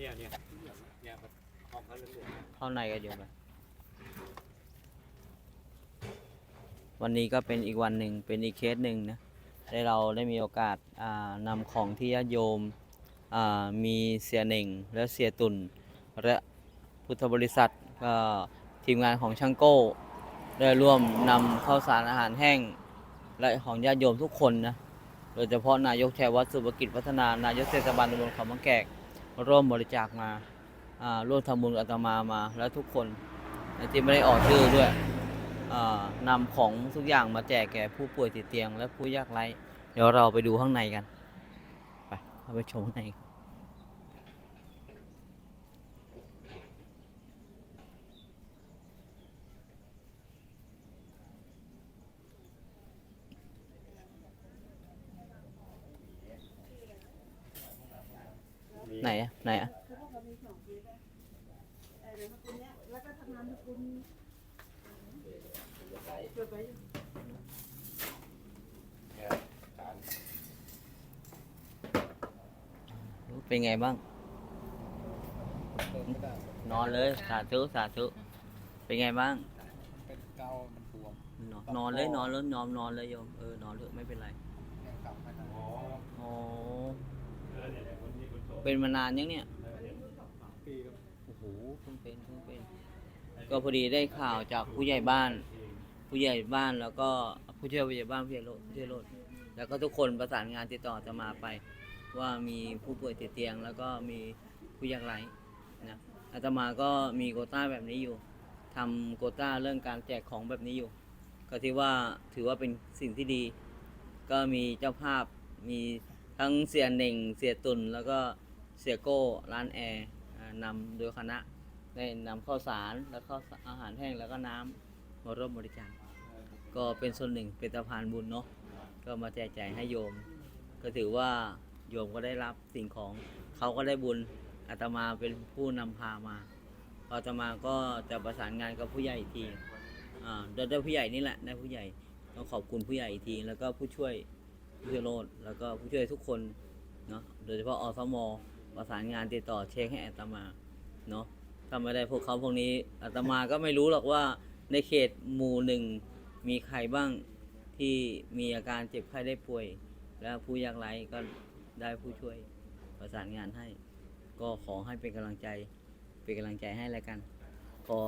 เนี่ยเนี่ยเนี่ยมันของเขาเหลืองเนี่ยเข้าในกันอยู่ไหมวันนี้ก็เป็นอีกวันหนึ่งเป็นอีกเคสหนึ่งนะได้เราได้มีโอกาสานำของที่ญาติโยมอ่ามีเสียเหน่งและเสียตุนและพุทธบริษัทก็ทีมงานของช่างโก้ ได้ร่วมนำข้าวสารอาหารแห้ง และของญาติโยมทุกคนนะโดยเฉพาะนายกชัยวัฒน์สุภกิจพัฒนานายกเทศบาลตำบลเขามังแกก ร่วมบริจาคมาร่วมทำบุญกับอาตมามา แล้วทุกคนที่ไม่ได้ออกชื่อด้วยนำของทุกอย่างมาแจกแก่ผู้ป่วยติดเตียง และผู้ยากไร้ เดี๋ยวเราไปดูข้างในกัน ไปเราไปชมข้างใน ไหนอะไหนอะเป็นไงบ้าง นอนเลยสาธุสาธุเป็นไงบ้าง เป็นเกามันบวมนอนนอนเลยนอนเลยนอนนอนเลยโยมเออ นอนเลยไม่เป็นไรยังกลับมาทางอ๋ออ๋อ เป็นมานานยังเนี่ยปีก็โอ้โหเพิ่งเป็นเพิ่งเป็น ก็พอดีได้ข่าวจากผู้ใหญ่บ้าน ผู้ใหญ่บ้านแล้วก็ผู้ช่วยผู้ใหญ่บ้านผู้ใหญ่โลดผู้ช่วยโลดแล้วก็ทุกคนประสานงานติดต่ออาตมาไป ว่ามีผู้ป่วยติดเตียง แล้วก็มีผู้ยากไร้นะอาตมาก็มีโควต้าแบบนี้อยู่ทำโควต้าเรื่องการแจกของแบบนี้อยู่ ก็ที่ว่าถือว่าเป็นสิ่งที่ดี ก็มีเจ้าภาพมีทั้งเสียเหน่งเสียตุนแล้วก็ เสียโก้ร้านแอร์นำโดยคณะได้นำข้าวสารแล้วก็อาหารแห้งแล้วก็น้ำมาร่วมบริจาคก็เป็นส่วนหนึ่งเป็นสะพานบุญเนาะก็มาแจกจ่ายให้โยม ก็ถือว่าโยมก็ได้รับสิ่งของเขาก็ได้บุญอาตมาเป็นผู้นำพามาอาตมาก็จะประสานงานกับผู้ใหญ่อีกทีอ่าโดยได้ผู้ใหญ่นี่แหละได้ผู้ใหญ่ต้องขอบคุณผู้ใหญ่อีกที แล้วก็ผู้ช่วยผู้ช่วยโลดแล้วก็ผู้ช่วยทุกคนเนาะโดยเฉพาะอสม ประสานงานติดต่อเช็คให้อาตมาเนาะถ้าไม่ได้พวกเขาพวกนี้อาตมาก็ไม่รู้หรอกว่าในเขตหมู่หนึ่งมีใครบ้างที่มีอาการเจ็บไข้ได้ป่วย แล้วผู้ยากไร้ก็ได้ผู้ช่วยประสานงานให้ ก็ขอให้เป็นกำลังใจ เป็นกำลังใจให้แล้วกัน ขอ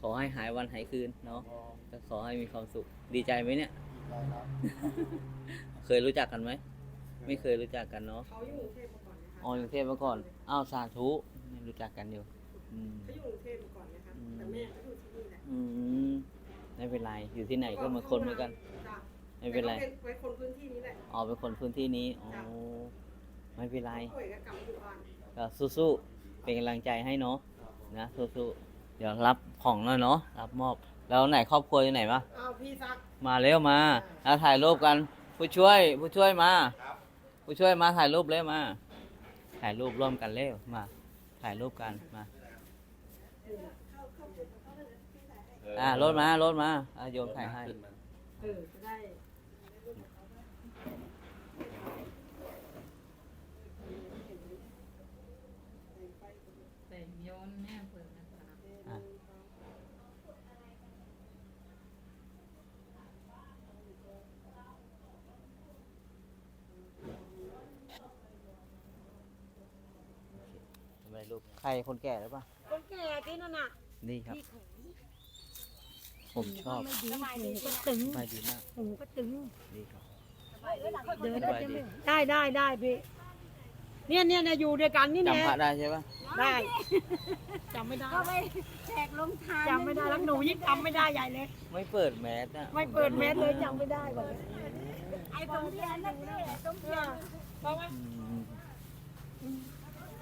ขอให้หายวันหายคืนเนาะพอก็ขอให้มีความสุขดีใจไหมเนี่ยอีกแล้วครับเคยรู้จักกันไหมไม่เคยรู้จักกันเนาะเขาอยู่กรุงเทพ มาก่อนนะคะอ๋อกรุงเทพมาก่อน อ้าวสาธุไม่รู้จักกันอยู่อืม เขาอยู่กรุงเทพมาก่อนนะคะอืม แต่แม่เขาอยู่ที่นี่แหละอืมไม่เป็นไร อยู่ที่ไหนก็เหมือนคนเหมือนกัน จ้ะไม่เป็นไรแต่ขาเป็นคนพื้นที่นี้แหละอ๋อเป็นคนพื้นที่นี้อ๋อไม่เป็นไร ป่วยก็กลับมาอยู่บ้านก็สู้ๆ เป็นกำลังใจให้เนาะนะสู้ๆ เดี๋ยวรับของหน่อยเนาะรับมอบ แล้วไหนครอบครัวอยู่ไหนมาอ้าวพี่ซัก มาเร็วมาแล้วถ่ายรูปกัน ผู้ช่วยผู้ช่วยมา ผู้ช่วยมาถ่ายรูปเร็วมา ถ่ายรูปร่วมกันเร็วมา ถ่ายรูปกันมาอ่ารถมารถมาอะโยมถ่ายให้ เออจะได้ แต่โยนแม่เปิดนะคะ อะทำไมลูก ใครคนแก่หรือเปล่าคนแก่ที่นั่นน่ะนี่ครับ ผมชอบไม่ดีหูก็ตึงไปดีมากหูก็ตึงดีครับเดินสบายดีได้ได้ได้พี่เนี่ยเนี่ยเนี่ยอยู่ด้วยกันนี่แน่จำพระได้ใช่ปะได้จำไม่ได้ก็ไปแจกลงทานจำไม่ได้แล้วหนูยิ่งจำไม่ได้ใหญ่เลย ไม่เปิดแมสอะไม่เปิดแมสเลยจำไม่ได้ก่อนเลยไอ้ตรงเทียนนั่นนี่ตรงเทียนเพราะว่าอืม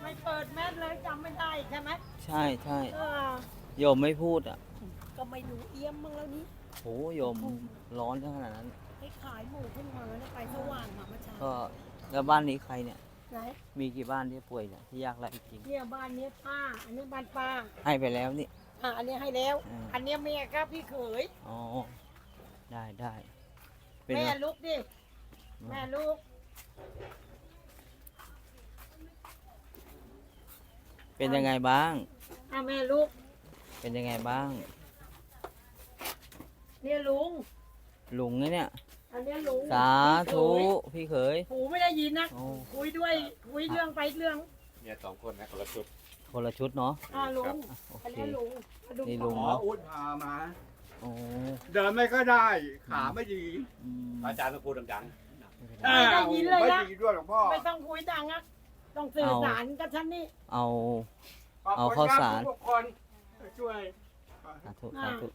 ไม่เปิดแมสเลยจำไม่ได้ใช่ไหมใช่ใช่เออโยมไม่พูดอะก็ไม่รู้เอี้ยมมึงแล้วนี่โหโยมร้อนขนาดนั้นให้ขายหมูขึ้นมาแล้วไปสว่างมาเมื่อเช้าก็แล้วบ้านนี้ใครเนี่ย ไหนมีกี่บ้านที่ป่วยเนี่ยที่ยากไร้จริงเนี่ยบ้านเนี้ยป้า อันนี้บ้านป้าให้ไปแล้วนี่ อะอันนี้ให้แล้ว อืม อันเนี้ยแม่ครับพี่เขยอ๋อได้ได้เป็นแม่ไงลูกดิแม่ลูก เป็นยังไงบ้างอะแม่ลูกเป็นยังไงบ้างเนี่ยลุงลุงนะเนี่ยอันเนี้ยลุงสาธุพี่เขยพี่เขยหูไม่ได้ยินนะโอ้คุยด้วยคุยเรื่องไปเรื่องเนี่ยสองคนนะคนละชุด คนละชุดเนาะอ่าลุงอะโออันเคเนี้ยลุงมาดูนี่ลุงอ๋ออุ้นพามา โอ้เดินไม่ก็ได้ ขาไม่ดีอืมอาจารย์ต้องพูดดังไม่เป็นไรไม่ได้ยินเลยไม่นะ ดีด้วยหลวงพ่อ ไม่ต้องคุยดังอะ ต้องสื่อสารกับฉันนี่เอาขบคุณเอาข้าวสารทุกคนช่วย สาธุสาธุ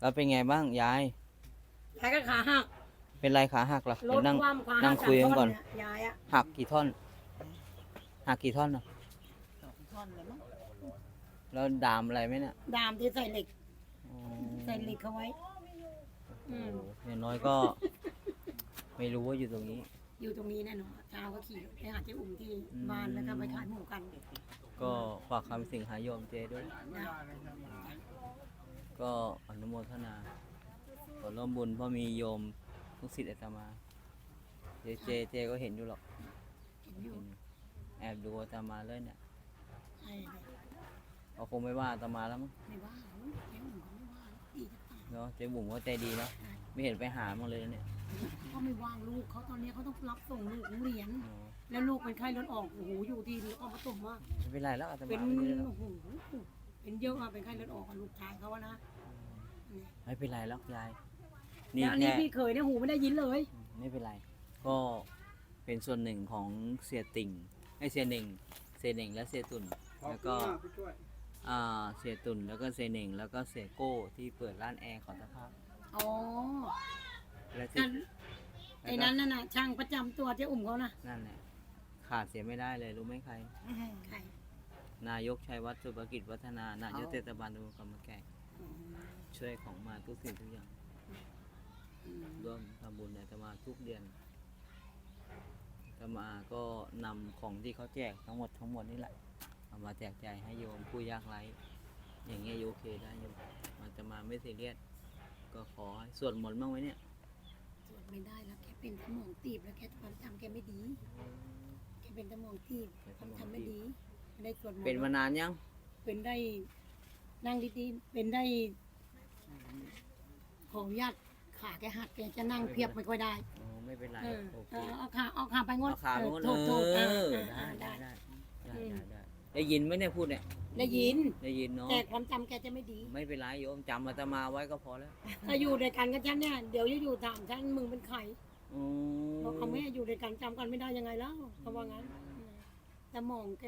แล้วเป็นไงบ้างยาย ยายก็ขาหักเป็นไรขาหักเหรอรเดี๋ยถวนั่ง ความขานั่หังกคุยกันก่อน จากต้เยยายอะหักกี่ท่อน หักกี่ท่อนอะแล้วดามอะไรไหมเนี่ยดามที่ใส่เหล็ก อ๋อใส่เหล็กเขาไว้ อืม โอ้โหอย่างน้อยก็ ไม่รู้ว่าอยู่ตรงนี้ อยู่ตรงนี้แน่นอนเช้าก็ขี่รถไปหาเจ๊อุ่มที่อืมบ้านแล้วก็ไปขายหมูกันก็ฝากคำสิ่งหายโยมเจด้วย นะก็อนุโมทนาขอร่วมบุญเพราะมีโยมลูกศิษย์อาตมา เจเจเจก็เห็นอยู่หรอกเห็นอยู่เห็นแอบดูอาตมาเลยเนี่ยใช่เลยเขาคงไม่ว่าอาตมาแล้วมั้งไม่ว่าเจ๊อุ่มก็ไม่ว่าดีจะตายเนาะเจ๊บุ๋มก็ใจดีเนาะไม่เห็นไปหามาเลยนะเนี่ย เขาไม่ว่างลูกเขาตอนนี้เขาต้องรับส่งลูกโรงเรียนอ๋อแล้วลูกเป็นไข้เลือดออกโอ้โหอยู่ที่นครปฐมว่าไม่เป็นไรแล้วอาตเป็มานไม่เป็นไรแล้วโอ้โหเป็นเยอะอะเป็นไข้เลือดออกกับลูกชายเขาอะนะเนี่ยไม่เป็นไรแล้วยายนี่แล้วอันนี้แค่พี่เคยเนี่ยหูไม่ได้ยินเลย ไม่เป็นไร ก็เป็นส่วนหนึ่งของเสียติ่งไอเสียหนึ่งเสียหนึ่งและเสียตุ่นแล้วก็ผู้ช่วยอ่าเสียตุ่นแล้วก็เสียหนึ่งแล้วก็เสียโก้ที่เปิดร้านแอร์ของสภาพอ๋อและ ที่นั่นไอ้นั้นน่ะนะช่างประจำตัวเจ๊อุ่มเขานะนั่นแหละขาดเสียไม่ได้เลยรู้ไหมใคร ใครนายกชัยวัฒน์สุภกิจวัฒนานายกเทศบาลตำบลกำมะแก่ช่วยของมาทุกสิ่งทุกอย่างอืมร่วมทำบุญในธรรมาทุกเดือนธรรมาก็นำของที่เขาแจกทั้งหมดทั้งหมดนี่แหละเอามาแจกจ่ายให้โยมผู้ยากไร้อย่างเงี้ยโอเคได้โยมอาตมาไม่ซีเรียสก็ขอให้สวดมนต์บ้างไหมเนี่ยสวด ไม่ได้แล้วแกเป็นสมองตีบแล้วแกความจำแกไม่ดีแกเป็นสมองตีบความจำไม่ดีไม่ได้สวดมนต์เป็นมานานยัง เป็นได้นั่งดีๆเป็นได้ ขออนุญาตขาแกหักแกจะนั่งเพียบไม่ค่อยได้อ๋อไม่เป็นไรเออโอเคเออเอาขาเอาขาไปงดเอาขาไปงดเออโทษเอโทษอเออเอได้อได้ได้ได้ได้อืมได้ได้ได้ยินไหมเนี่ยพูดเนี่ย ได้ยิน ได้ยินเนาะแต่ความจำแกจะไม่ดีไม่เป็นไรโยมจำอาตมาไว้ก็พอแล้วถ้าอยู่ด้วยกันกับฉันเนี่ยเดี๋ยวจะอยู่ถามฉันมึงเป็นใครอืมบอกเขาไม่ให้อยู่ด้วยกันจำกันไม่ได้ยังไงแล้วเขาว่างั้นสมองแก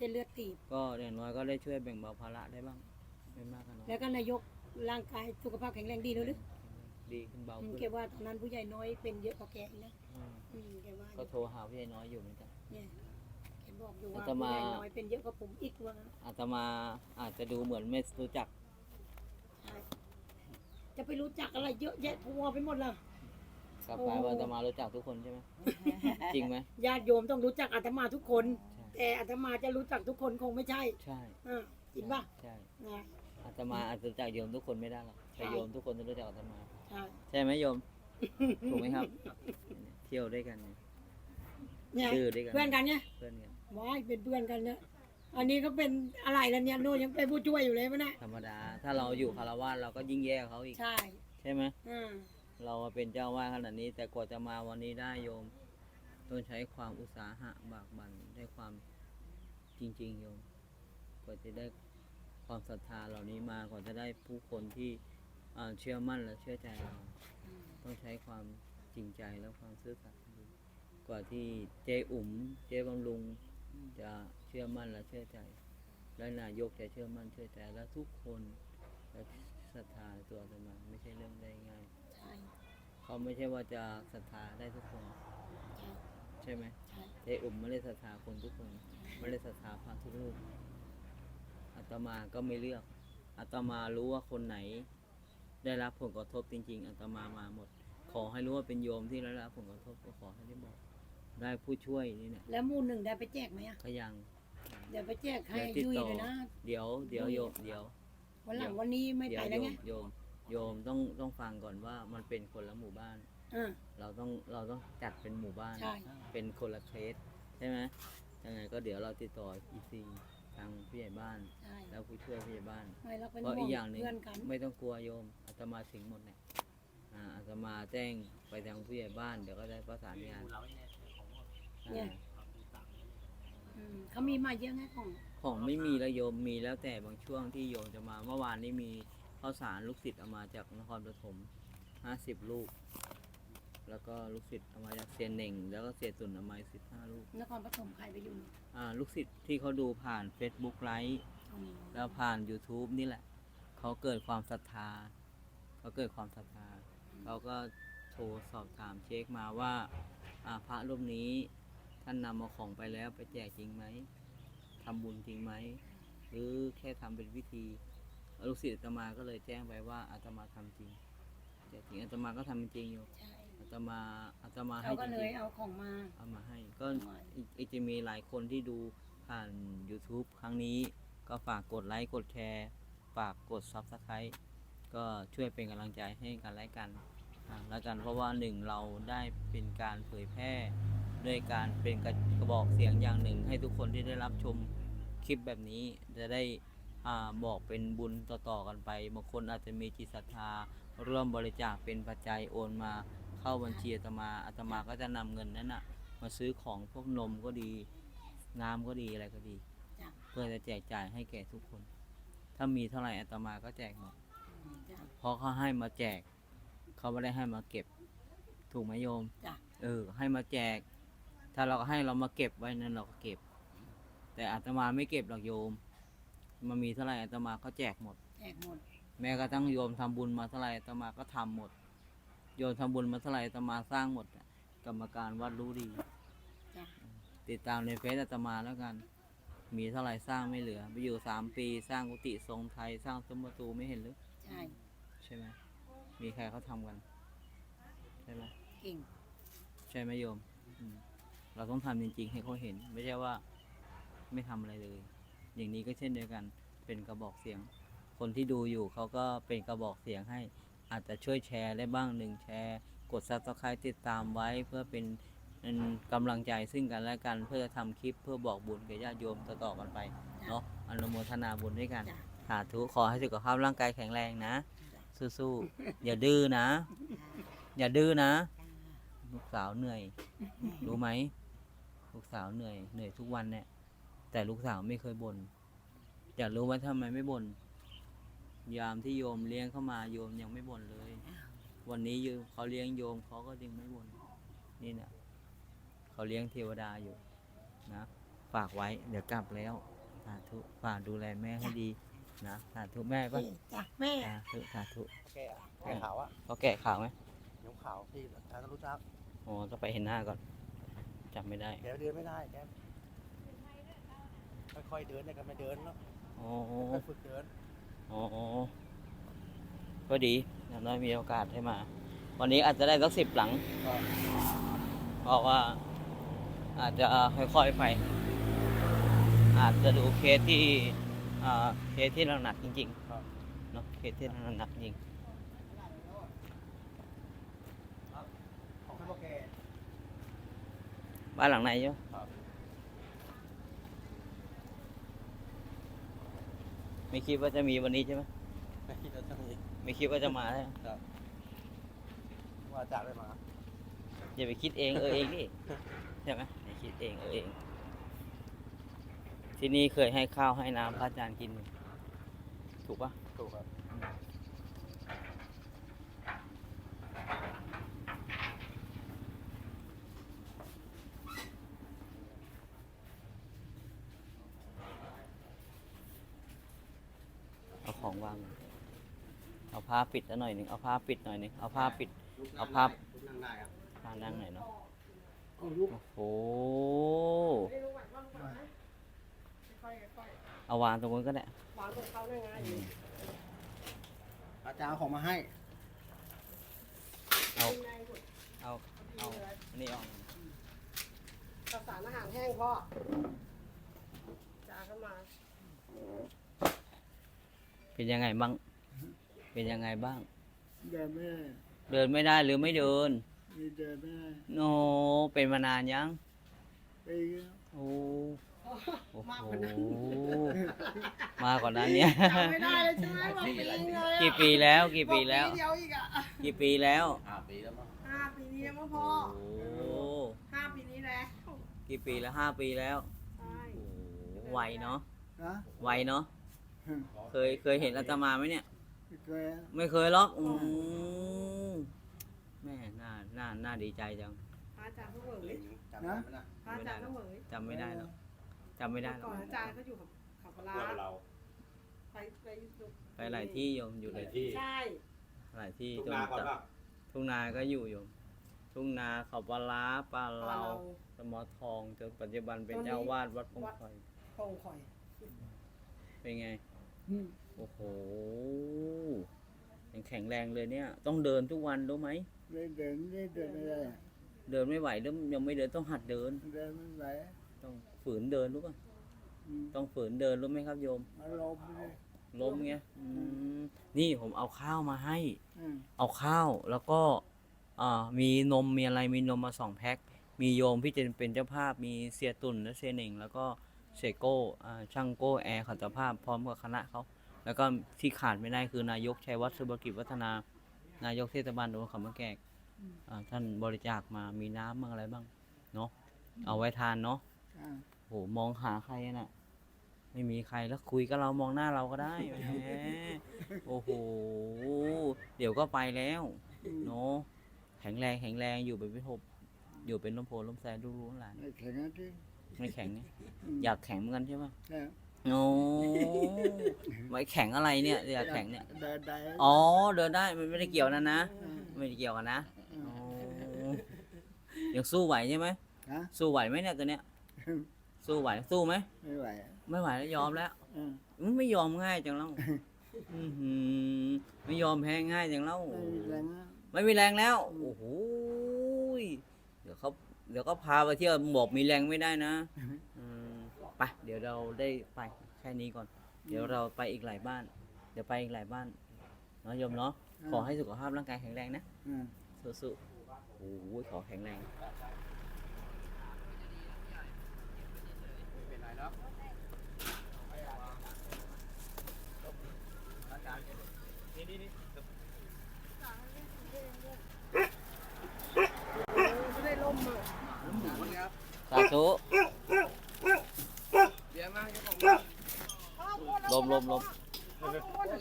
จะเลือดตีบ ก็อย่างน้อยก็ได้ช่วยแบ่งเบาภาระได้บ้างไม่มากก็น้อยแล้วก็นายกร่างกายสุขภาพแข็งแรงดีเลยหรือดีขึ้นเบาอืมขึ้นแกว่าตอนนั้นผู้ใหญ่น้อยเป็นเยอะกว่าแกอีกนะอืมอืมแกว่าก็โทรหาพี่น้อยอยู่เหมือนกันเนี่ยแก บอกอยู่ว่าอาตมา ผู้ใหญ่น้อยเป็นเยอะกว่าผมอีกว่างั้นอาตมาอาจจะดูเหมือนไม่รู้จัก ใช่จะไปรู้จักอะไรเยอะแยะทัวไปหมดเลยกลับไปว่าอาตมารู้จักทุกคนใช่ไหม จริงไหม ญาติโยมต้องรู้จักอาตมาทุกคนแต่อาตมาจะรู้จักทุกคนคงไม่ใช่ใช่อ่าจริงป่ะใช่ นะอาตมาอาจจะรู้จักโยมทุกคนไม่ได้หรอก แต่โยมทุกคนจะรู้จักอาตมา ใช่ใช่ไหมโยม ถูกไหมครับ เที่ยวด้วยกันเนี่ยเนี่ยดื้อด้วยกัน เพื่อนกันเนี่ยเพื่อนกัน ว้ายเป็นเพื่อนกันเนี่ยอันนี้ก็เป็นอะไรแล้วเนี่ยโน่นยังเป็นผู้ช่วยอยู่เลยมั้ยนะธรรมดา ถ้าเราอยู่คารวะเราก็ยิ่งแย่กว่าเขาอีก ใช่ใช่ไหมอ่าเรามาเป็นเจ้าวาดขนาดนี้ แต่กว่าจะมาวันนี้ได้โยม ต้องใช้ความอุตสาหะบากบั่นได้ความจริง ๆ โยม กว่าจะได้ความศรัทธาเหล่านี้มากว่าจะได้ผู้คนที่อ่าเชื่อมั่นและเชื่อใจเรา ต้องใช้ความจริงใจและความซื่อสัตย์กว่าที่เจ๊อุ๋มเจ๊บำรุง จะเชื่อมั่นและเชื่อใจ และนายกจะเชื่อมั่นเชื่อใจและทุกคนจะศรัทธาในตัวอาตมาไม่ใช่เรื่องได้ง่าย ใช่ เขาไม่ใช่ว่าจะศรัทธาได้ทุกคน ใช่ ใช่ไหมใช่เจ๊อุ๋มไม่ได้ศรัทธาคนทุกคนไม่ได้ศรัทธาพระทุกรูปอาตมาก็ไม่เลือกอาตมารู้ว่าคนไหน ได้รับผลกระทบจริง ๆอาตมามาหมด ขอให้รู้ว่าเป็นโยมที่ได้รับผลกระทบก็ขอให้ได้บอก ได้ผู้ช่วยนี่เนี่ยแล้วหมูลหนึ่งได้ไปแจกไหมอะก็ยังเดี๋ยวไปแจกให้เดี๋ยวติดยุ้ยต่อเลยนะเดี๋ยวเดี๋ยวโยมเดี๋ยววันหลังวันนี้ไม่เดี๋ยไปวแล้วโยไงมโยมโยมต้องต้องฟังก่อนว่ามันเป็นคนละหมู่บ้าน อ่า เราต้องเราต้องจัดเป็นหมู่บ้าน ใช่ เป็นคนละเคสใช่ไหมยังไงก็เดี๋ยวเราติดต่อ EC ททางผู้ใหญ่บ้าน ใช่แล้วผู้ช่วยผู้ใหญ่บ้าน ไม่เราเป็นก็อีกอย่างหนึ่งเพื่อนกันไม่ต้องกลัวโยมอาตมาถึงหมดเนี่ยอ่าอาตมาแจ้งไปทางผู้ใหญ่บ้านเดี๋ยวก็ได้ประสานงานอ่า อืมเขามีมาเยอะไงของ ของไม่มีแล้วโยมมีแล้วแต่บางช่วงที่โยมจะมาเมื่อวานนี้มีข้าวสารลูกศิษย์เอามาจากนครปฐมห้าสิบลูก แล้วก็ลูกศิษย์เอามาจากเซียนเหน่ง แล้วก็เสียตุนเอามาสิบห้าลูกนครปฐมใครไปอยู่อ่าลูกศิษย์ที่เขาดูผ่าน Facebook ไลฟ์อืมแล้วผ่าน YouTube นี่แหละ เขาเกิดความศรัทธาเขาเกิดความศรัทธาเขาก็โทรสอบถามเช็คมาว่าอ่าพระรูปนี้ ท่านนำเอาของไปแล้วไปแจกจริงไหมทำบุญจริงไหมหรือแค่ทำเป็นพิธีลูกศิษย์อาตมาก็เลยแจ้งไปว่าอาตมาทำจริงแต่จริงอาตมาก็ทำจริงอยู่ใช่อาตมาอาตมาเขาให้ก็จเลริยงๆเอาของมาเอามาให้ ก็เอามาอีกอีกจะมีหลายคนที่ดูผ่าน YouTube ครั้งนี้ ก็ฝากกดไลค์กดแชร์ฝากกด Subscribe ก็ช่วยเป็นกำลังใจให้กันและกันอ่าแล้วกันเพราะว่าหนึ่งเราได้เป็นการเผยแพร่ ด้วยการเป็นกระกระบอกเสียงอย่างหนึ่ง ให้ทุกคนที่ได้รับชมคลิปแบบนี้ จะได้อ่าบอกเป็นบุญต่อๆกันไปบางคนอาจจะมีจิตศรัทธาร่วมบริจาคเป็นปัจจัยโอนมาเข้าบัญชีอาตมาอาตมาก็จะนำเงินนั้นนะมาซื้อของพวกนมก็ดีน้ำก็ดีอะไรก็ดีจ้ะเพื่อจะแจกจ่ายให้แก่ทุกคน ถ้ามีเท่าไหร่อาตมาก็แจกหมดจ้ะเพราะเขาให้มาแจก เขาไม่ได้ให้มาเก็บ ถูกไหมโยมจ้ะเออ ให้มาแจก ถ้าเราให้เรามาเก็บไว้นั้นเราก็เก็บ แต่อาตมาไม่เก็บหรอกโยม มันมีเท่าไหร่อาตมาก็แจกหมด แจกหมด แม้กระทั่งโยมทำบุญมาเท่าไหร่อาตมาก็ทำหมด โยมทำบุญมาเท่าไหร่อาตมาสร้างหมดอะกรรมการวัดรู้ดี จ้ะ ติดตามในเฟซอาตมาแล้วกัน มีเท่าไหร่สร้างไม่เหลือ ไปอยู่สามปีสร้างกุฏิทรงไทยสร้างซุ้มประตูไม่เห็นหรือ ใช่ ใช่ไหม มีใครเขาทำกัน ใช่ไหม เก่ง ใช่ไหมโยมอืม เราต้องทำจริง ๆ ให้เขาเห็น ไม่ใช่ว่าไม่ทำอะไรเลย อย่างนี้ก็เช่นเดียวกันเป็นกระบอกเสียง คนที่ดูอยู่เขาก็เป็นกระบอกเสียงให้ อาจจะช่วยแชร์ได้บ้างหนึ่งแชร์ กดซับสไครต์ติดตามไว้เพื่อเป็นเป็นกำลังใจซึ่งกันและกัน เพื่อจะทำคลิปเพื่อบอกบุญแก่ญาติโยมต่อๆกันไปเนาะอนุโมทนาบุญด้วยกันจ้ะสาธุขอให้สุขภาพร่างกายแข็งแรงนะ สู้ๆอย่าดื้อนะ อย่าดื้อนะลูกสาวเหนื่อย รู้ไหม ลูกสาวเหนื่อยเหนื่อยทุกวันเนี่ย แต่ลูกสาวไม่เคยบน่นอยากรู้ว่าทำไมไม่บน่นยามที่โยมเลี้ยงเข้ามาโยมยังไม่บ่นเลย วันนี้โยมเขาเลี้ยงโยมเขาก็ยังไม่บ่นนี่เนี่ยเขาเลี้ยงเทวดาอยู่นะฝากไว้ เดี๋ยวกลับแล้วสาธุฝากดูแลแม่ให้ดีนะสาธุแม่ก็จ้ะแม่สาธุสาธุแก่แก่ขาวอะเขาแกะข่าวไหมยงขาวที่ทางรู้จักอ๋อต้องไปเห็นหน้าก่อน จำไม่ได้ แกเดินไม่ได้แกค่อยๆเดินเนี่ยก็ไม่เดินแล้วอ๋อค่อยๆฝึกเดินอ๋อก็ดีอย่างน้อยมีโอกาสให้มา วันนี้อาจจะได้สักสิบหลัง ก็เพราะว่า อาจจะค่อยๆไป อาจจะดูเคสที่อ่าเคสที่หนักๆจริงครับๆเนาะเคสที่หนักๆจริงของคุณพ่อแก บ้านหลังไหนเยอะครับ ไม่คิดว่าจะมีวันนี้ใช่ไหมไม่คิดว่าจะมีไม่คิดว่าจะมาใช่ไหมว่าจากได้มาอย่าไปคิดเองเออเองดิใช่ไหมอย่าคิดเองเออเอง ที่นี่เคยให้ข้าวให้น้ำพระอาจารย์กินอยู่ถูกปะถูกครับ เอาของวาง เอาผ้าปิดซะหน่อยหนึ่งเอาผ้าปิดหน่อยหนึ่งเอาผ้าปิดเอาภาพลุกนั่งได้ครับผ้านั่งหน่อยเนาะเอาลุกโอ้โหเอาวางตรงนู้นก็ได้อาจารย์เอาของมาให้เอาเอาเอาอันนี้ออกข้าวสารอาหารแห้งพ่อจาเข้ามาเป็นยังไงบ้าง เป็นยังไงบ้าง เดินไม่ได้เดินไม่ได้หรือไม่เดินมีเดินไม่ได้โนเป็นมานานยังปีแล้วโอ้โอ้โหมาก่อนหนั้นเนี้ยจำไม่ได้เลยใช่ไหมบอกปีเลยอะกี่ปีแล้วกี่ปีแล้วบอกเดียวอีกอะกี่ปีแล้วห้าปีแล้วมั้งห้าปีนี้แล้วมั้งพ่อโอ้ห้าปีนี้แล้วกี่ปีแล้วห้าปีแล้วใช่โอ้ไวเนาะนะไวเนาะเคยเคยเห็นอาตมาไหมเนี่ย ไม่เคยไม่เคยหรอกอืมแม่น่าน่าน่าดีใจจังพระอาจารย์เขาเหวยจำได้ไหมนะพระอาจารย์เขาเหวยจำไม่ได้หรอกจำไม่ได้หรก่ออกนอาจารย์เขาอยู่กับขับปลาเพื่อนเรา ไปไปอยู่ไปหลายที่โยมอยู่หหลาลายยที่ ใช่หลายที่ทุกโยมนาก่อนป่ะทุ่งนาก็อยู่โยมทุ่งนาเขาปลาร้าปลาปลาเราเรา สมอทองจนปัจจุบันเป็นตอนนี้เจ้าวาดวัดพงไฟโคงข่อยเป็นไงอืม โอ้โห ยังแข็งแรงเลยเนี่ย ต้องเดินทุกวันรู้ไหม ไม่เดินไม่เดินไม่ได้เดินไม่ไหวแล้วยังไม่เดินต้องหัดเดิน เดินไม่ไหวต้องฝืนเดินรู้ป่ะอืมต้องฝืนเดินรู้ไหมครับโยม อารมณ์เลยล้มไงอืมนี่ผมเอาข้าวมาให้ อืมเอาข้าวแล้วก็อ่ามีนมมีอะไรมีนมมาสองแพ็ค มีโยมพี่จะเป็นเจ้าภาพมีเสียตุ่นและเสียหนิงแล้วก็เสยโก้อ่าช่างโก้แอร์ขัตภาพพร้อมกับคณะเขา แล้วก็ที่ขาดไม่ได้คือนายกชัยวัฒน์สุบกิจวัฒนา นายกเทศบาลตำบลเขามะแกกอ่าท่านบริจาคมามีน้ำบ้างอะไรบ้างเนาะเอาไว้ทานเนาะอ่าโหมองหาใครอะน่ะ ไม่มีใครแล้วคุยกับเรามองหน้าเราก็ได้แหมโอ้โห เดี๋ยวก็ไปแล้วเนาะแข็งแรงแข็งแรงอยู่เป็นพิภพอยู่เป็นลมโพลมแซลูกรู้หลานไม่แข็งนะที่ไม่แข็งไงมอยากแข็งเหมือนกันใช่ปะใช่ โอ้ไม่แข็งอะไรเนี่ยอยากแข็งเนี่ย เดินได้อ๋อ เดินได้ มันไม่ได้เกี่ยวนั่นนะอืมไม่ได้เกี่ยวกันนะอืมอ๋อยังสู้ไหวใช่ไหม ฮะสู้ไหวไหมเนี่ยตัวเนี้ย สู้ไหว สู้ไหม ไม่ไหวไม่ไหวแล้วยอมแล้วอืมอืมไม่ยอมง่ายจังเล่าอื้อหือไม่ยอมแพ้ง่ายจังเล่า ไม่มีแรงนะไม่มีแรงแล้ว โอ้โหยเดี๋ยวเขาเดี๋ยวก็พาไปเที่ยวบอกมีแรงไม่ได้นะ อืม ไปเดี๋ยวเราได้ไปแค่นี้ก่อน เดี๋ยวเราไปอีกหลายบ้าน เดี๋ยวไปอีกหลายบ้านเนาะโยมเนาะขอให้สุขภาพร่างกายแข็งแรงนะอืมสู้ๆโอ้โหขอแข็งแรงไม่ได้ล่มอะสาธุ ลมลมลม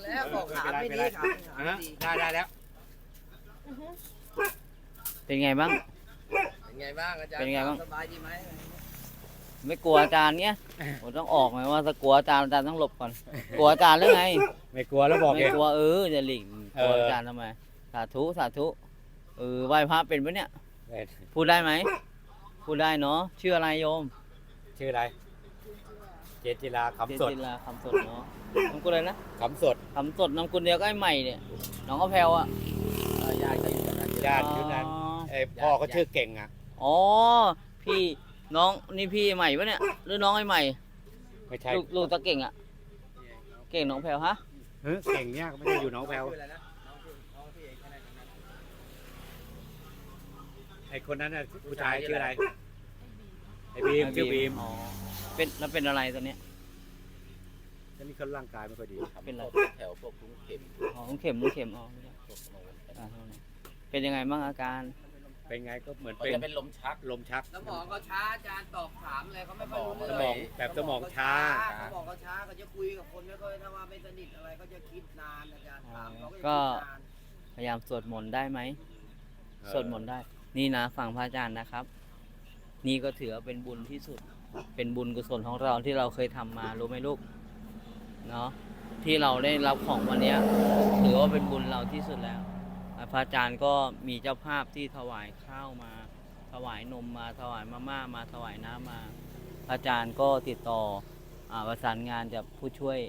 แล้วบอกขาไม่ดีขาอะได้ได้แล้ว เป็นไงบ้าง เป็นไงบ้างอาจารย์เป็นไงบ้าง สบายดีไหมไม่กลัวอาจารย์เนี้ยผมต้องออกไหมว่าถ้ากลัวอาจารย์อาจารย์ต้องหลบก่อน กลัวอาจารย์หรือไง ไม่กลัวแล้วบอกไม่เองกลัวเออจะหลีกกลัวเออออาจารย์ทำไม สาธุสาธุ เออไหว้พระเป็นปะเนี่ยเอ้ยพูดได้ไหม พูดได้เนาะ ชื่ออะไรโยม ชื่ออะไร เจนจิลาเจคำสดจิลาคำสดเนาะน้องกุลอะไรนะคำสดคำสดน้องกุลเดียวก็ไอ้ใหม่เนี่ยน้องก็แพลวอะเออยายก็อยู่กับนั้นญาติชื่อนั้นเอ้ยพ่อเขาชื่อเก่งอะ อ๋อ พี่น้องนี่พี่ใหม่ปะเนี่ยหรือน้องไอ้ใหม่ไม่ใช่ลูกลูกตะเก่งอะ เก่งน้องแพลวฮะเฮ้ยเก่งเนี่ยก็ไม่ได้อยู่หน้องแพรวชื่ออะไรนะน้องชื่อน้องพี่เอกแค่ไหนกันนั้นไอ้คนนั้นน่ะผู้ชายชื่ออะไรไอ้บีมชื่อบีมอ๋อ เป็นแล้วเป็นอะไรตอนเนี้ยอันนี้เขาร่างกายไม่ค่อยดีเป็นไรแถวพวกกรุงเทพอ๋อของเข็มของเข็มอ๋อไม่ใช่อ่าเท่านั้นเป็นยังไงบ้างอาการ เป็นไงก็เหมือนมันเป็นจะเป็นลมชัก ลมชัก สมองเขาช้าอาจารย์ตอบถามอะไรเขาไม่ค่อยรู้เรื่สมองแบบสมองช้าเขาบอกเขาช้าเขาจะคุยกับคนไม่ค่อยถ้าว่าไม่สนิทอะไรก็จะคิดนานอาจารย์ถามเขาก็จะคิดนาน พยายามสวดมนต์ได้ไหม สวดมนต์ได้ นี่นะฟังพระอาจารย์นะครับ นี่ก็ถือว่าเป็นบุญที่สุด เป็นบุญกุศลของเราที่เราเคยทำมารู้ไหมลูกเนาะที่เราได้รับของวันนี้ถือว่าเป็นบุญเราที่สุดแล้วอะพระอาจารย์ก็มีเจ้าภาพที่ถวายข้าวมา ถวายนมมาถวายมาม่ามาถวายน้ำมาพระอาจารย์ก็ติดต่ออประสานงานจากผู้ช่วย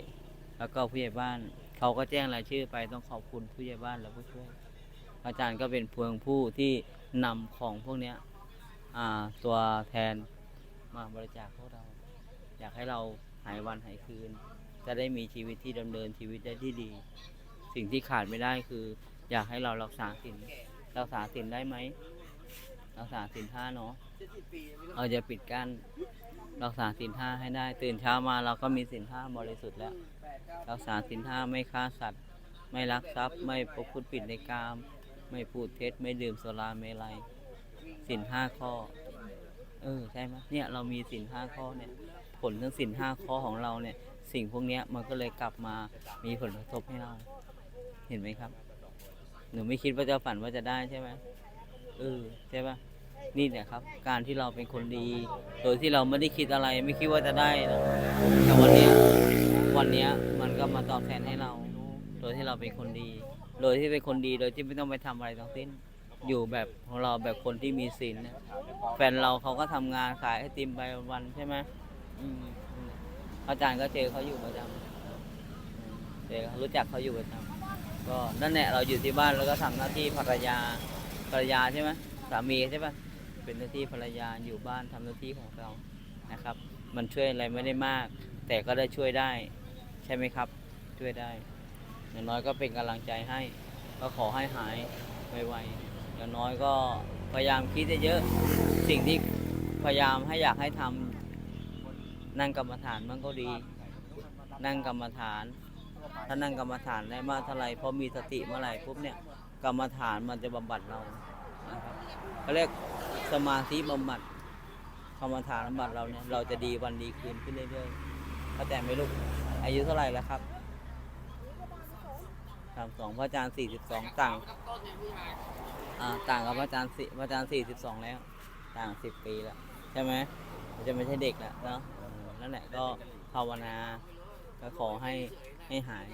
แล้วก็ผู้ใหญ่บ้าน เขาก็แจ้งรายชื่อไปต้องขอบคุณผู้ใหญ่บ้านและผู้ช่วยอาจารย์ก็เป็นเพียงผู้ที่นำของพวกเนี้ตัวแทน มาบริจาคพวกเรา อยากให้เราหายวันหายคืน จะได้มีชีวิตที่ดำเนินชีวิตได้ที่ดี สิ่งที่ขาดไม่ได้คือ อยากให้เรารักษาศีลรักษาศีลได้ไหมรักษาศีลห้าเนาะเราจะปิดกั้นรักษาศีลห้าให้ได้ ตื่นเช้ามาเราก็มีศีลห้าบริสุทธิ์แล้ว รักษาศีลห้าไม่ฆ่าสัตว์ ไม่ลักทรัพย์ ไม่ประพฤติผิดในกาม ไม่พูดเท็จ ไม่ดื่มสุราเมลัยศีลห้าข้อ เออใช่ไหมเนี่ยเรามีศีลห้าข้อเนี่ยผลทั้งศีลห้าข้อของเราเนี่ย สิ่งพวกเนี้ยมันก็เลยกลับมามีผลกระทบให้เรา เห็นไหมครับ หนูไม่คิดว่าจะฝันว่าจะได้ใช่ไหมเออใช่ปะนี่แหละครับ การที่เราเป็นคนดี โดยที่เราไม่ได้คิดอะไร ไม่คิดว่าจะได้นะแต่วันเนี้ยวันเนี้ยมันก็มาตอบแทนให้เรา โดยที่เราเป็นคนดี โดยที่เป็นคนดีโดยที่ไม่ต้องไปทำอะไรทั้งสิ้น อยู่แบบของเราแบบคนที่มีศีลนะแฟนเราเขาก็ทำงานขายไอติมไปวันๆใช่ไหมอืมอืมอาจารย์ก็เจอเขาอยู่ประจำอืมเจอรู้จักเขาอยู่ประจำก็นั่นแหละเราอยู่ที่บ้านแล้วก็ทำหน้าที่ภรรยาภรรยาใช่ไหมสามีใช่ปะเป็นหน้าที่ภรรยาอยู่บ้านทำหน้าที่ของเรานะครับ มันช่วยอะไรไม่ได้มาก แต่ก็ได้ช่วยได้ ใช่ไหมครับ ช่วยได้ อย่างน้อยก็เป็นกำลังใจให้ ก็ขอให้หายไวๆ อย่างน้อยก็พยายามคิดเยอะๆสิ่งที่พยายามให้อยากให้ทำนั่งกรรมฐานมันก็ดี นั่งกรรมฐาน ถ้านั่งกรรมฐานได้มากเท่าไหรพอมีสติเมื่อไหร่ปุ๊บเนี่ยกรรมฐานมันจะบำบัดเรานะครับเขาเรียกสมาธิบำบัดกรรมฐานบำบัดเราเนี่ยเราจะดีวันดีคืนขึ้นเรื่อยๆเข้าใจไหมลูกอายุเท่าไหร่แล้วครับ สามสองพระอาจารย์สี่สิบสองต่าง อ่า ต่างกับพระอาจารย์สี่พระอาจารย์สี่สิบสองแล้ว ต่างสิบปีแล้ว ใช่ไหมมันจะไม่ใช่เด็กแล้วเนาะเออนั่นแหละก็ภาวนา ก็ขอให้ให้หาย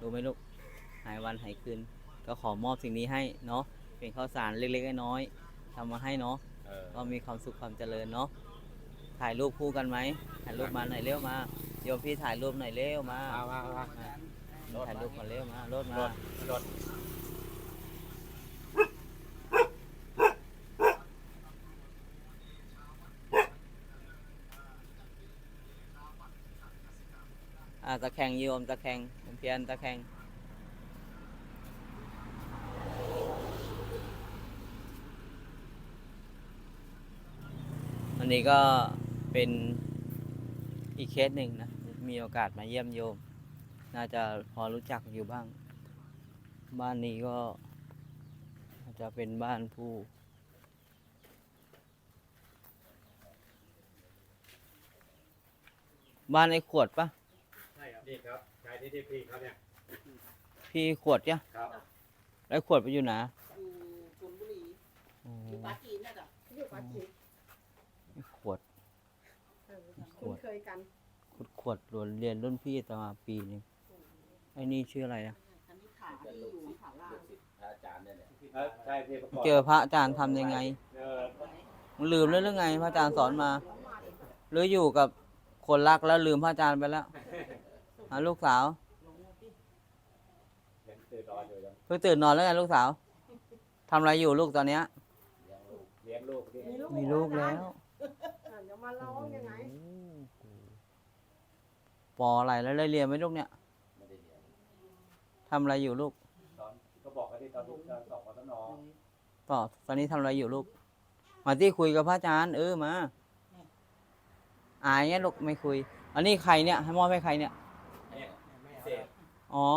รู้ไหมลูก หายวันหายคืน ก็ขอมอบสิ่งนี้ให้เนาะ เป็นข้าวสารเล็กๆน้อยๆทำมาให้เนาะ เออก็มีความสุขความเจริญเนาะ ถ่ายรูปคู่กันไหมถ่ายรูปมาหน่อยเร็วมา โยมพี่ถ่ายรูปหน่อยเร็วมา มามามามา ถ่ายรูปก่อนเร็วมารถมารถรถอ่าตะแคงโยมตะแคงเพียนตะแคงอันนี้ก็เป็นอีกเคสหนึ่งนะ มีโอกาสมาเยี่ยมโยม น่าจะพอรู้จักอยู่บ้าง บ้านนี้ก็อาจจะเป็นบ้านผู้ บ้านไอ้ขวดปะใช่ครับนี่ครับชายที่ที่พี่เขาเนี่ยพี่ขวดจ้ะครับแล้วขวดไปอยู่ไหนอยู่ชลบุรีอ๋ออยู่ปาจีนน่ะจ้ะอยู่ปาจีนไอ้ขวด เออคุ้นเคยกัน ขวดขวดรวนเรียนรุ่นพี่ต่อมาปีหนึง ไอ้นี่ชื่ออะไรนะอันนี้ขาที่อยู่ขาล่างเออใช่ที่ประกอบเจอพระอาจารย์ทำยังไงเออมึงลืมแล้วหรือไง พระอาจารย์สอนมา หรืออยู่กับคนรักแล้วลืมพระอาจารย์ไปแล้วหาลูกสาวยังตื่นนอนอยู่ยังเพิ่งตื่นนอนแล้วไงลูกสาวทำอะไรอยู่ลูกตอนเนี้ย เลี้ยงลูกที่มีลูกแล้วอะเดี๋ยวมาร้องยังไงปออะไรแล้วได้เรียนไหมลูกเนี่ย ทำอะไรอยู่ลูกตอนก็บอกว่าที่ตอนลูกจะสอบกศนต่อตอนนี้ทำอะไรอยู่ลูก มาที่คุยกับพระอาจารย์ เออมาอายเงี้ยลูกไม่คุย อันนี้ใครเนี่ยให้มอบให้ใครเนี่ยเนี่ยเศษอ๋อ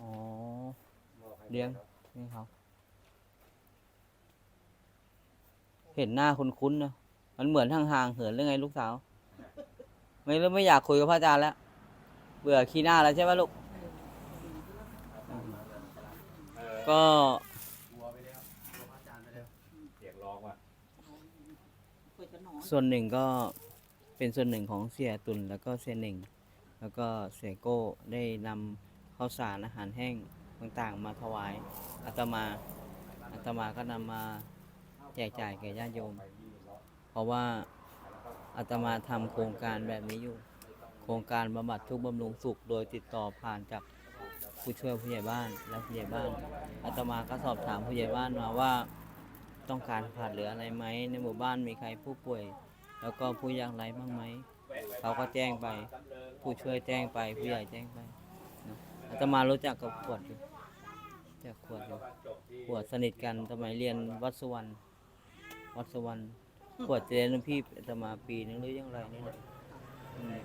อ๋อบอกให้เลี้ยงนี่เขาเห็นหน้าคุ้นๆนะมันเหมือนห่างๆเหินหรือไงลูกสาว ไม่รู้ไม่อยากคุยกับพระอาจารย์แล้ว เบื่อขี้หน้าแล้วใช่ไหมลูก เออ ก็บัวไปแล้วบัวพระอาจารย์ไปแล้วเสียงร้องว่ะส่วนหนึ่งก็เป็นส่วนหนึ่งของเสียตุลแล้วก็เสียหนึ่ง แล้วก็เสียโก้ได้นำข้าวสารอาหารแห้งต่างๆ มาถวายอาตมาอาตมาก็นำมาแจกจ่ายแก่ญาติโยม เพราะว่าอาตมาทำโครงการแบบนี้อยู่ โครงการบำบัดทุกข์บำรุงสุข โดยติดต่อผ่านจาก ผู้ช่วยผู้ใหญ่บ้านและผู้ใหญ่บ้านอาตมาก็สอบถามผู้ใหญ่บ้านมาว่า ต้องการขาดเหลืออะไรไหมในหมู่บ้านมีใครผู้ป่วย แล้วก็ผู้ยากไร้บ้างไหมเขาก็แจ้งไป ผู้ช่วยแจ้งไป ผู้ใหญ่แจ้งไปอาตมารู้จักกับขวดอยู่จักขวดอยู่ขวดสนิทกันสมัยเรียนวัดสุวรรณวัดสุวรรณบวชเจนพี่อาตมาปีนึงหรือยังไรนี่แหละ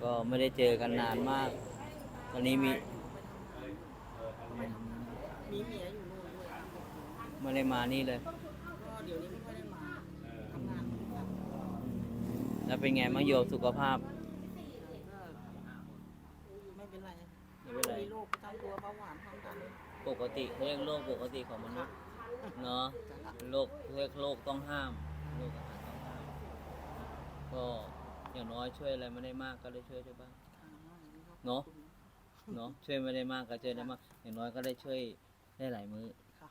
ก็ไม่ได้เจอกันนานมาก ตอนนี้มี มีเมียอยู่นู่นด้วยครับไม่ได้มานี่เลย ก็เดี๋ยวนี้ไม่ค่อยได้มาทำงานอยู่ครับแล้วเป็นไงบ้างโยมสุขภาพ ก็ไม่เป็นไรไม่เป็นไร มีโรคประจำตัวเบาหวานความดันปกติเขาเรียกโรคปกติของมนุษย์เนาะโรคเรียกโรคต้องห้ามโรคอาหารต้องห้าม ก็อย่างน้อยช่วยอะไรไม่ได้มากก็ได้ช่วยได้บ้าง เนอะ เนาะช่วยไม่ได้มากก็ช่วยได้มากอย่างน้อยก็ได้ช่วยได้หลายมื้อค่ะ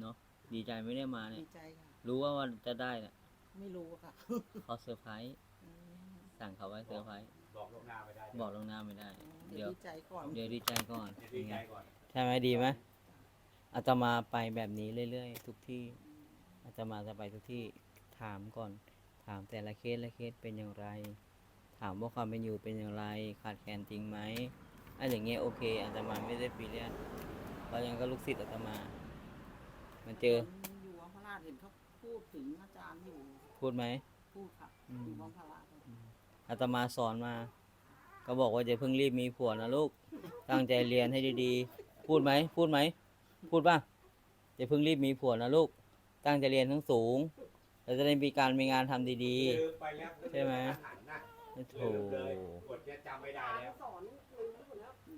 เนาะดีใจไม่ได้มาเนี่ดียใจค่ะ รู้ว่าวันจะได้เนี่ยไม่รู้ค่ะเขาเซอร์ไพรส์สั่งเขาไว้เซอร์ไพรส์บอกลวงหน้าไม่ได้บอกลวงหน้าไม่ได้ เดี๋เดี๋ยยววดีใจก่อนเดี๋ยวดีใจก่อนเดี๋ยวดีใจก่อนใช่ไหมดีไหมอาตมาไปแบบนี้เรื่อยๆ ทุกที่อาตมาจะไปทุกที่ถามก่อน ถามแต่ละเคสละเคสเป็นอย่างไร ถามว่าความเป็นอยู่เป็นอย่างไร ขาดแคลนจริงไหม อันอย่างเงี้ยโอเคอาตมาไม่ได้ปีเรียนเพราะยังก็ลูกศิษย์อาตมา มันเจออยู่วังพระราชเห็นเขาพูดถึงอาจารย์อยู่พูดไหมพูดค่ะอืมอยู่วังพระราชอาตมาสอนมา ก็บอกว่าจะเพิ่งรีบมีผัวนะลูก ตั้งใจเรียนให้ดีๆ พูดไหมพูดไหม พูดป่ะจะเพิ่งรีบมีผัวนะลูก ตั้งใจเรียนทั้งสูงเราจะได้มีการมีงานทำดีลืมไปแล้วใช่ไหมหันนะๆโถลืมเลยกดจะจำไม่ได้แล้ว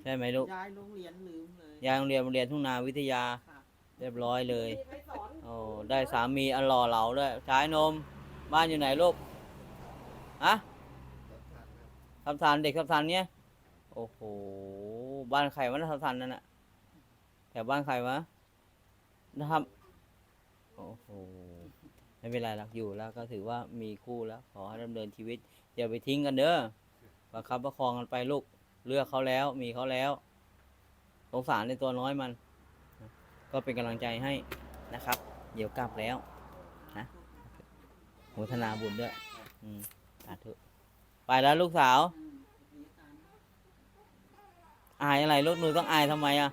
ใช่ไหมลูกย้ายโรงเรียนลืมเลยยายโรงเรียนโรงเรียนทุ่งนาวิทยา ค่ะเรียบร้อยเลยมีใครสอนโอ้ได้สามีอันหล่อเหลาด้วยชายนม บ้านอยู่ไหนลูกฮะคำทานเด็กคำทานเนี้ยโอ้โห บ้านใครวะนะคำทานนั่นน่ะแถวบ้านใครวะนะครับ โอ้โห ไม่เป็นไรหรอกอยู่แล้วก็ถือว่ามีคู่แล้ว ขอให้ดำเนินชีวิต อย่าไปทิ้งกันเด้อประคับประคองกันไปลูก เลือกเขาแล้ว มีเขาแล้ว สงสารในตัวน้อยมัน ก็เป็นกำลังใจให้นะครับ เดี๋ยวกลับแล้วนะโมทนาบุญด้วย อืมสาธุไปแล้วลูกสาวอืมมีอายอะไรลูกหนูต้องอายทำไมอะ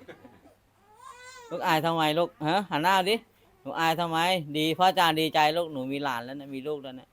ลูกอายทำไมลูกฮะหันหน้าดิ หนูอายทำไม ดีพระอาจารย์ดีใจลูกหนูมีหลานแล้วนะมีลูกแล้วนะ